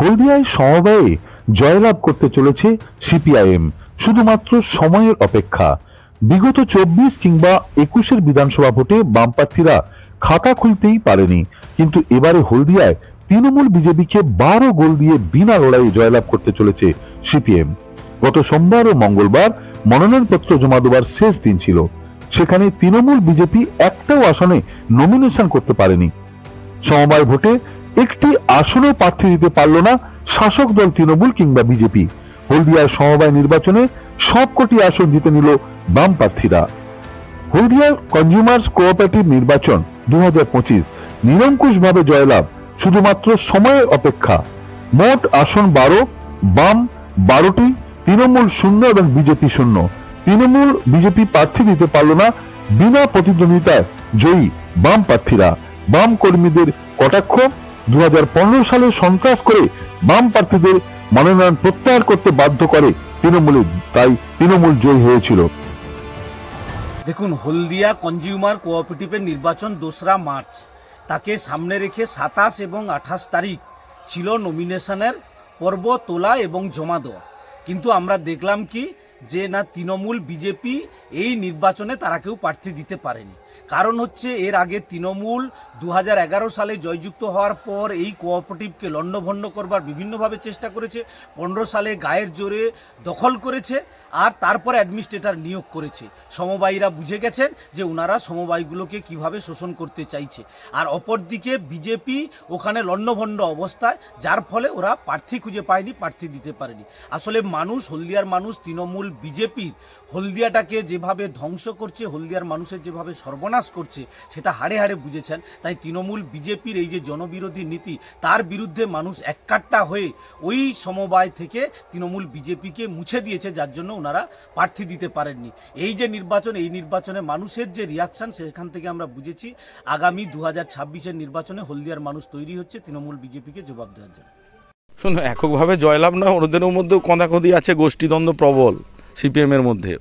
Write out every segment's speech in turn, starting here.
হলদিয়ায় সমবায়ে জয়লাভ করতে চলেছে সিপিআইএম। শুধুমাত্র সময়ের অপেক্ষা। বিগত চব্বিশ কিংবা একুশের বিধানসভা ভোটে বামপ্রার্থীরা খাতা খুলতেই পারেনি। কিন্তু এবারে হলদিয়ায় তৃণমূল বিজেপিকে বারো গোল দিয়ে বিনা লড়াইয়ে জয়লাভ করতে চলেছে সিপিএম। গত সোমবার ও মঙ্গলবার মনোনয়নপত্র জমা দেওয়ার শেষ দিন ছিল। সেখানে তৃণমূল বিজেপি একটাও আসনে নমিনেশন করতে পারেনি। সমবায় ভোটে একটি আসনও প্রার্থী দিতে পারল না শাসক দল তৃণমূল কিংবা বিজেপি। হলদিয়ার সমবায় নির্বাচনে সবকটি আসন জিতে নিল বাম প্রার্থীরা। হলদিয়ার কনজিউমার্স কোঅপারেটিভ নির্বাচন দু হাজার পঁচিশ নিরঙ্কুশভাবে জয়লাভ, শুধুমাত্র সময়ের অপেক্ষা। মোট আসন বারো, বাম বারোটি, তৃণমূল শূন্য এবং বিজেপি শূন্য। তৃণমূল বিজেপি প্রার্থী দিতে পারল না, বিনা প্রতিদ্বন্দ্বিতায় জয়ী বাম প্রার্থীরা। বাম কর্মীদের কটাক্ষ দু সালে সন্ত্রাস করে বাম প্রার্থীদের মনোনয়ন প্রত্যাহার করতে বাধ্য করে তৃণমূলের তাই তৃণমূল জয়ী হয়েছিল। দেখুন, হলদিয়া কনজিউমার কোঅপারেটিভের নির্বাচন দোসরা মার্চ। তাকে সামনে রেখে সাতাশ এবং আঠাশ তারিখ ছিল নমিনেশনের পর্ব, তোলা এবং জমা দেওয়া। কিন্তু আমরা দেখলাম কি যে না তৃণমূল, বিজেপি এই নির্বাচনে তারা কেউ প্রার্থী দিতে পারেনি। কারণ হচ্ছে এর আগে তৃণমূল দু হাজার এগারো সালে জয়যুক্ত হওয়ার পর এই কোঅপারেটিভকে লণ্ডভণ্ড করবার বিভিন্নভাবে চেষ্টা করেছে, পনেরো সালে গায়ের জোরে দখল করেছে আর তারপরে অ্যাডমিনিস্ট্রেটর নিয়োগ করেছে। সমবায়ীরা বুঝে গেছেন যে ওনারা সমবায়গুলোকে কীভাবে শোষণ করতে চাইছে। আর অপরদিকে বিজেপি ওখানে লণ্ডভণ্ড অবস্থায়, যার ফলে ওরা প্রার্থী খুঁজে পায়নি, প্রার্থী দিতে পারেনি। আসলে মানুষ, হলদিয়ার মানুষ তৃণমূল বিজেপির হলদিয়াটাকে যেভাবে ধ্বংস করছে, হলদিয়ার মানুষের যেভাবে সর্বনাশ করছে, সেটা হাড়ে হাড়ে বুঝেছেন। তাই তৃণমূল বিজেপির এই যে জনবিরোধী নীতি, তার বিরুদ্ধে মানুষ এককাট্টা হয়ে ওই সমবায় থেকে তৃণমূল বিজেপিকে মুছে দিয়েছে, যার জন্য ওনারা প্রার্থী দিতে পারেননি। এই যে নির্বাচন, এই নির্বাচনে মানুষের যে রিয়াকশন সেখান থেকে আমরা বুঝেছি, আগামী দু হাজার নির্বাচনে হলদিয়ার মানুষ তৈরি হচ্ছে, তৃণমূল বিজেপিকে জবাব দেওয়ার জন্য। শোনো এককভাবে জয়লাভ না ওদের মধ্যেও কঁদাকঁদি আছে গোষ্ঠীদ্বন্দ্ব প্রবল। সিপিএমের মধ্যে।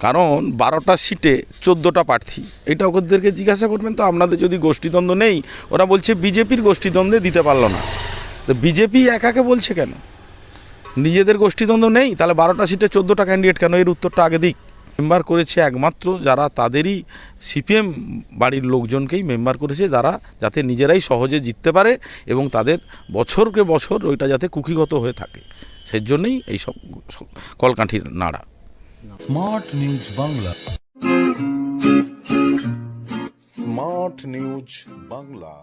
কারণ বারোটা সিটে চোদ্দোটা প্রার্থী। এটা ওদেরকে জিজ্ঞাসা করবেন, তো আপনাদের যদি গোষ্ঠীদ্বন্দ্ব নেই? ওরা বলছে, বিজেপির গোষ্ঠীদ্বন্দ্বে দিতে পারল না। তো বিজেপি একাকে বলছে কেন? নিজেদের গোষ্ঠীদ্বন্দ্ব নেই? তাহলে বারোটা সিটে চোদ্দোটা ক্যান্ডিডেট কেন? এর উত্তরটা আগে দিক। মেম্বার করেছে একমাত্র যারা তাদেরই সিপিএম বাড়ির লোকজনকেই মেম্বার করেছে, যারা যাতে নিজেরাই সহজে জিততে পারে এবং তাদের বছরকে বছর ওইটা যাতে কুকিগত হয়ে থাকে। সেই জন্যই এইসব কলকাঠির নাড়া। Smart news Bangla. Smart news Bangla.